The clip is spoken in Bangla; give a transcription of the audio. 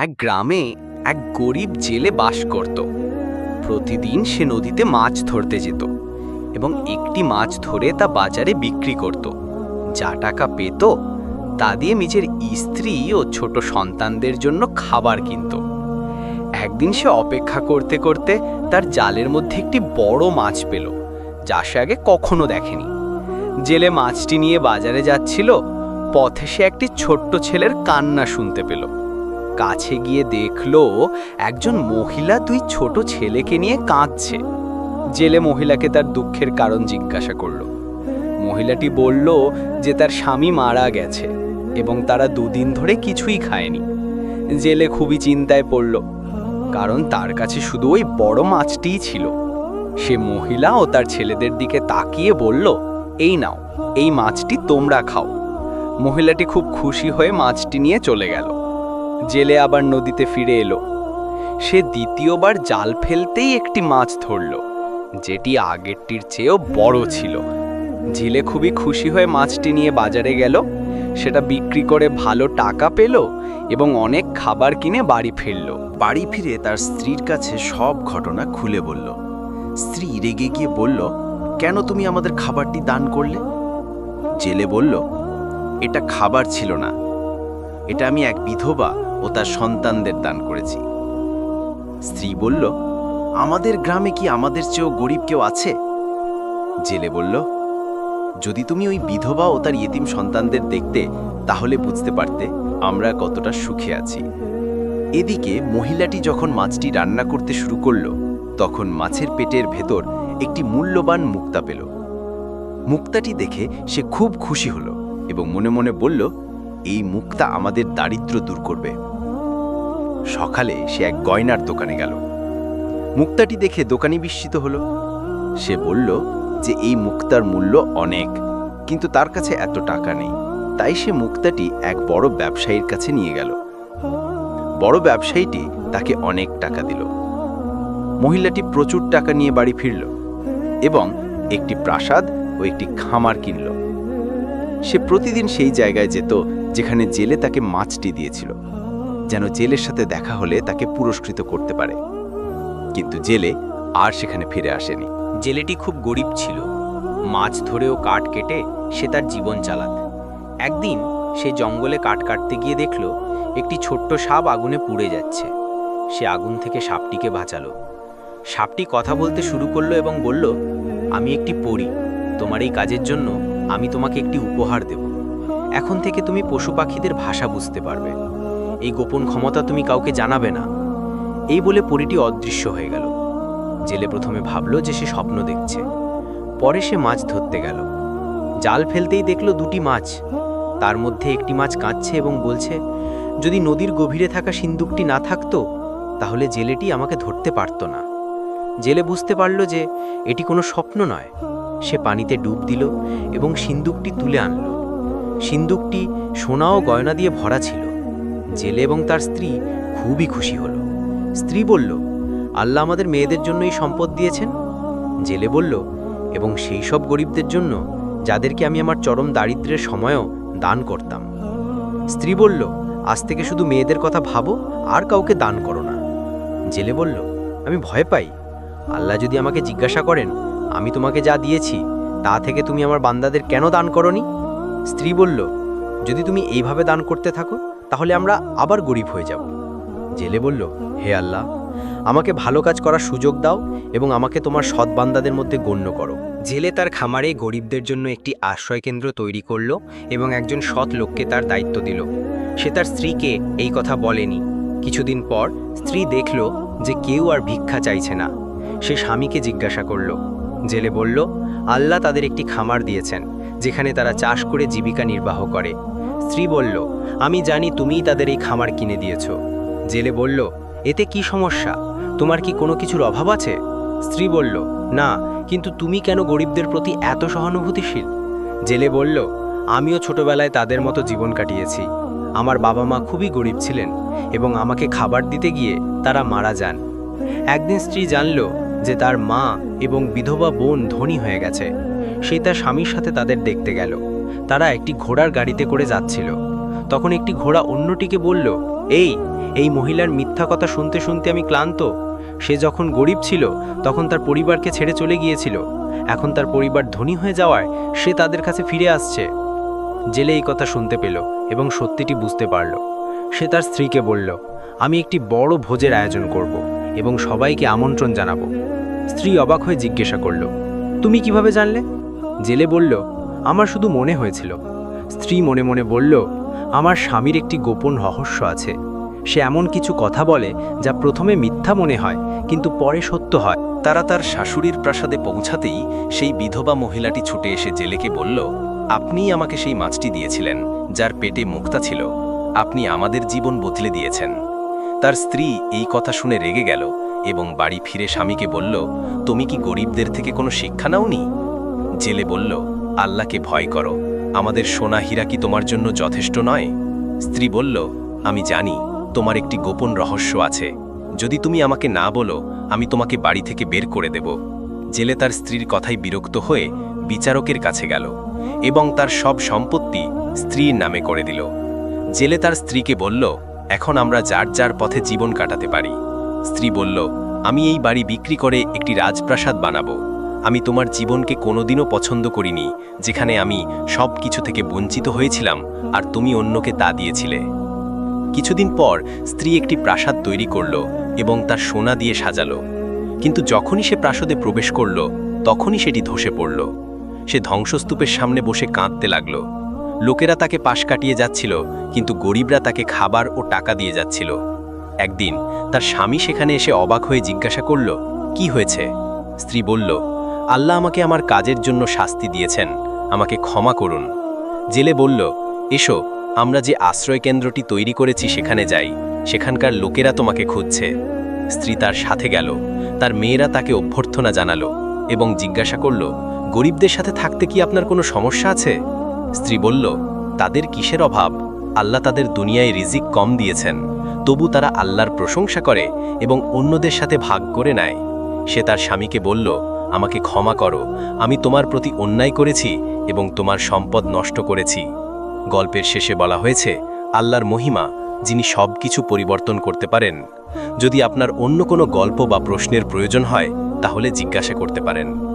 এক গ্রামে এক গরিব জেলে বাস করত। প্রতিদিন সে নদীতে মাছ ধরতে যেত এবং একটি মাছ ধরে তা বাজারে বিক্রি করত। যা টাকা পেত, তা দিয়ে নিজের স্ত্রী ও ছোট সন্তানদের জন্য খাবার কিনত। একদিন সে অপেক্ষা করতে করতে তার জালের মধ্যে একটি বড় মাছ পেল, যা সে আগে কখনো দেখেনি। জেলে মাছটি নিয়ে বাজারে যাচ্ছিল, পথে সে একটি ছোট্ট ছেলের কান্না শুনতে পেল। কাছে গিয়ে দেখল, একজন মহিলা দুই ছোট ছেলেকে নিয়ে কাঁদছে। জেলে মহিলাকে তার দুঃখের কারণ জিজ্ঞাসা করল। মহিলাটি বলল যে তার স্বামী মারা গেছে এবং তারা দুদিন ধরে কিছুই খায়নি। জেলে খুবই চিন্তায় পড়ল, কারণ তার কাছে শুধু ওই বড় মাছটিই ছিল। সে মহিলা ও তার ছেলেদের দিকে তাকিয়ে বলল, এই নাও, এই মাছটি তোমরা খাও। মহিলাটি খুব খুশি হয়ে মাছটি নিয়ে চলে গেল। জেলে আবার নদীতে ফিরে এলো। সে দ্বিতীয়বার জাল ফেলতেই একটি মাছ ধরল, যেটি আগেরটির চেয়েও বড় ছিল। ঝিলে খুবই খুশি হয়ে মাছটি নিয়ে বাজারে গেল। সেটা বিক্রি করে ভালো টাকা পেল এবং অনেক খাবার কিনে বাড়ি ফিরল। বাড়ি ফিরে তার স্ত্রীর কাছে সব ঘটনা খুলে বলল। স্ত্রী রেগে গিয়ে বলল, কেন তুমি আমাদের খাবারটি দান করলে? জেলে বলল, এটা খাবার ছিল না। এটা আমি এক বিধবা ও তার সন্তানদের দান করেছি। স্ত্রী বলল, আমাদের গ্রামে কি আমাদের চেয়েও গরিব কেউ আছে? জেলে বলল, যদি তুমি ওই বিধবা ও তার ইয়েতিম সন্তানদের দেখতে, তাহলে বুঝতে পারতে আমরা কতটা সুখে আছি। এদিকে মহিলাটি যখন মাছটি রান্না করতে শুরু করল, তখন মাছের পেটের ভেতর একটি মূল্যবান মুক্তা পেল। মুক্তাটি দেখে সে খুব খুশি হলো এবং মনে মনে বলল, এই মুক্তা আমাদের দারিদ্র্য দূর করবে। সকালে সে এক গয়নার দোকানে গেল। মুক্তাটি দেখে দোকানি বিস্মিত হলো। সে বলল যে এই মুক্তার মূল্য অনেক, কিন্তু তার কাছে এত টাকা নেই। তাই সে মুক্তাটি এক বড় ব্যবসায়ীর কাছে নিয়ে গেল। বড় ব্যবসায়ীটি তাকে অনেক টাকা দিল। মহিলাটি প্রচুর টাকা নিয়ে বাড়ি ফিরল এবং একটি প্রাসাদ ও একটি খামার কিনল। সে প্রতিদিন সেই জায়গায় যেত যেখানে জেলে তাকে মাছটি দিয়েছিল। যেন জেলের সাথে দেখা হলে তাকে পুরস্কৃত করতে পারে। কিন্তু জেলে আর সেখানে ফিরে আসেনি। জেলেটি খুব গরিব ছিল। মাছ ধরেও কাঠ কেটে সে তার জীবন চালাত। একদিন সে জঙ্গলে কাঠ কাটতে গিয়ে দেখল, একটি ছোট্ট সাপ আগুনে পুড়ে যাচ্ছে। সে আগুন থেকে সাপটিকে বাঁচালো। সাপটি কথা বলতে শুরু করল এবং বলল, আমি একটি পড়ি তোমার এই কাজের জন্য আমি তোমাকে একটি উপহার দেব। এখন থেকে তুমি পশু পাখিদের ভাষা বুঝতে পারবে। এই গোপন ক্ষমতা তুমি কাউকে জানাবে না। এই বলে পরিটি অদৃশ্য হয়ে গেল। জেলে প্রথমে ভাবল যে সে স্বপ্ন দেখছে। পরে সে মাছ ধরতে গেল। জাল ফেলতেই দেখল দুটি মাছ। তার মধ্যে একটি মাছ কাঁদছে এবং বলছে, যদি নদীর গভীরে থাকা সিন্দুকটি না থাকতো, তাহলে জেলেটি আমাকে ধরতে পারত না। জেলে বুঝতে পারল যে এটি কোনো স্বপ্ন নয়। সে পানিতে ডুব দিল এবং সিন্দুকটি তুলে আনল। সিন্দুকটি সোনা ও গয়না দিয়ে ভরা ছিল। জেলে এবং তার স্ত্রী খুবই খুশি হল। স্ত্রী বলল, আল্লাহ আমাদের মেয়েদের জন্য এই সম্পদ দিয়েছেন। জেলে বলল, এবং সেই সব গরিবদের জন্য যাদেরকে আমি আমার চরম দারিদ্র্যের সময়ও দান করতাম। স্ত্রী বলল, আজ থেকে শুধু মেয়েদের কথা ভাবো, আর কাউকে দান করো না। জেলে বলল, আমি ভয় পাই। আল্লাহ যদি আমাকে জিজ্ঞাসা করেন, আমি তোমাকে যা দিয়েছি, তা থেকে তুমি আমার বান্দাদের কেন দান করনি? স্ত্রী বলল, যদি তুমি এইভাবে দান করতে থাকো তাহলে আমরা আবার গরিব হয়ে যাব। জেলে বলল, হে আল্লাহ, আমাকে ভালো কাজ করার সুযোগ দাও এবং আমাকে তোমার সৎ বান্দাদের মধ্যে গণ্য করো। জেলে তার খামারে গরিবদের জন্য একটি আশ্রয় কেন্দ্র তৈরি করল এবং একজন সৎ লোককে তার দায়িত্ব দিল। সে তার স্ত্রীকে এই কথা বলেনি। কিছুদিন পর স্ত্রী দেখল যে কেউ আর ভিক্ষা চাইছে না। সে স্বামীকে জিজ্ঞাসা করল। জেলে বলল, আল্লাহ তাদের একটি খামার দিয়েছেন, যেখানে তারা চাষ করে জীবিকা নির্বাহ করে। স্ত্রী বলল, আমি জানি তুমিই তাদের এই খামার কিনে দিয়েছ। জেলে বলল, এতে কি সমস্যা? তোমার কি কোনো কিছুর অভাব আছে? স্ত্রী বলল, না, কিন্তু তুমি কেন গরিবদের প্রতি এত সহানুভূতিশীল? জেলে বলল, আমিও ছোটবেলায় তাদের মতো জীবন কাটিয়েছি। আমার বাবা মা খুবই গরিব ছিলেন এবং আমাকে খাবার দিতে গিয়ে তারা মারা যান। একদিন স্ত্রী জানল যে তার মা এবং বিধবা বোন ধনী হয়ে গেছে। সে তার স্বামীর সাথে তাদের দেখতে গেল। তারা একটি ঘোড়ার গাড়িতে করে যাচ্ছিল। তখন একটি ঘোড়া অন্যটিকে বলল, এই এই মহিলার মিথ্যা কথা শুনতে শুনতে আমি ক্লান্ত। সে যখন গরিব ছিল, তখন তার পরিবারকে ছেড়ে চলে গিয়েছিল। এখন তার পরিবার ধনী হয়ে যাওয়ায় সে তাদের কাছে ফিরে আসছে। জেলে এই কথা শুনতে পেল এবং সত্যিটি বুঝতে পারল। সে তার স্ত্রীকে বলল, আমি একটি বড় ভোজের আয়োজন করব এবং সবাইকে আমন্ত্রণ জানাব। স্ত্রী অবাক হয়ে জিজ্ঞাসা করল, তুমি কীভাবে জানলে? জেলে বলল আমার শুধু মনে হয়েছিল। স্ত্রী মনে মনে বলল, আমার স্বামীর একটি গোপন রহস্য আছে। সে এমন কিছু কথা বলে যা প্রথমে মিথ্যা মনে হয়, কিন্তু পরে সত্য হয়। তারা তার শাশুড়ির প্রাসাদে পৌঁছাতেই সেই বিধবা মহিলাটি ছুটে এসে জেলেকে বলল, আপনিই আমাকে সেই মাছটি দিয়েছিলেন, যার পেটে মুক্তা ছিল। আপনি আমাদের জীবন বদলে দিয়েছেন। তার স্ত্রী এই কথা শুনে রেগে গেল এবং বাড়ি ফিরে স্বামীকে বলল, তুমি কি গরিবদের থেকে কোনো শিক্ষা নাওনি? জেলে বলল আল্লাহকে ভয় করো। আমাদের সোনা হীরা কি তোমার জন্য যথেষ্ট নয়? স্ত্রী বলল, আমি জানি, তোমার একটি গোপন রহস্য আছে। যদি তুমি আমাকে না বলো, আমি তোমাকে বাড়ি থেকে বের করে দেব। জেলে তার স্ত্রীর কথায় বিরক্ত হয়ে বিচারকের কাছে গেল এবং তার সব সম্পত্তি স্ত্রীর নামে করে দিল। জেলে তার স্ত্রীকে বলল, এখন আমরা যার যার পথে জীবন কাটাতে পারি। স্ত্রী বলল, আমি এই বাড়ি বিক্রি করে একটি রাজপ্রাসাদ বানাবো। আমি তোমার জীবনকে কোনোদিনও পছন্দ করিনি, যেখানে আমি সব কিছু থেকে বঞ্চিত হয়েছিলাম আর তুমি অন্যকে তা দিয়েছিলে। কিছুদিন পর স্ত্রী একটি প্রাসাদ তৈরি করল এবং তার সোনা দিয়ে সাজালো। কিন্তু যখনই সে প্রাসাদে প্রবেশ করল, তখনই সেটি ধসে পড়ল। সে ধ্বংসস্তূপের সামনে বসে কাঁদতে লাগল। লোকেরা তাকে পাশ কাটিয়ে যাচ্ছিল, কিন্তু গরিবরা তাকে খাবার ও টাকা দিয়ে যাচ্ছিল। একদিন তার স্বামী সেখানে এসে অবাক হয়ে জিজ্ঞাসা করল, কি হয়েছে? স্ত্রী বলল আল্লাহ আমাকে আমার কাজের জন্য শাস্তি দিয়েছেন, আমাকে ক্ষমা করুন। জেলে বলল, এসো, আমরা যে আশ্রয় কেন্দ্রটি তৈরি করেছি সেখানে যাই, সেখানকার লোকেরা তোমাকে খুঁজছে। স্ত্রী তার সাথে গেল, তার মেয়েরা তাকে অভ্যর্থনা জানালো এবং জিজ্ঞাসা করল, গরিবদের সাথে থাকতে কি আপনার কোনো সমস্যা আছে? স্ত্রী বলল, তাদের কিসের অভাব? আল্লাহ তাদের দুনিয়ায় রিজিক কম দিয়েছেন। তবু তারা আল্লাহর প্রশংসা করে এবং অন্যদের সাথে ভাগ করে নেয়। সে তার স্বামীকে বলল আমাকে ক্ষমা করো। আমি তোমার প্রতি অন্যায় করেছি এবং তোমার সম্পদ নষ্ট করেছি। গল্পের শেষে বলা হয়েছে, আল্লাহর মহিমা, যিনি সব কিছু পরিবর্তন করতে পারেন। যদি আপনার অন্য কোনো গল্প বা প্রশ্নের প্রয়োজন হয়, তাহলে জিজ্ঞাসা করতে পারেন।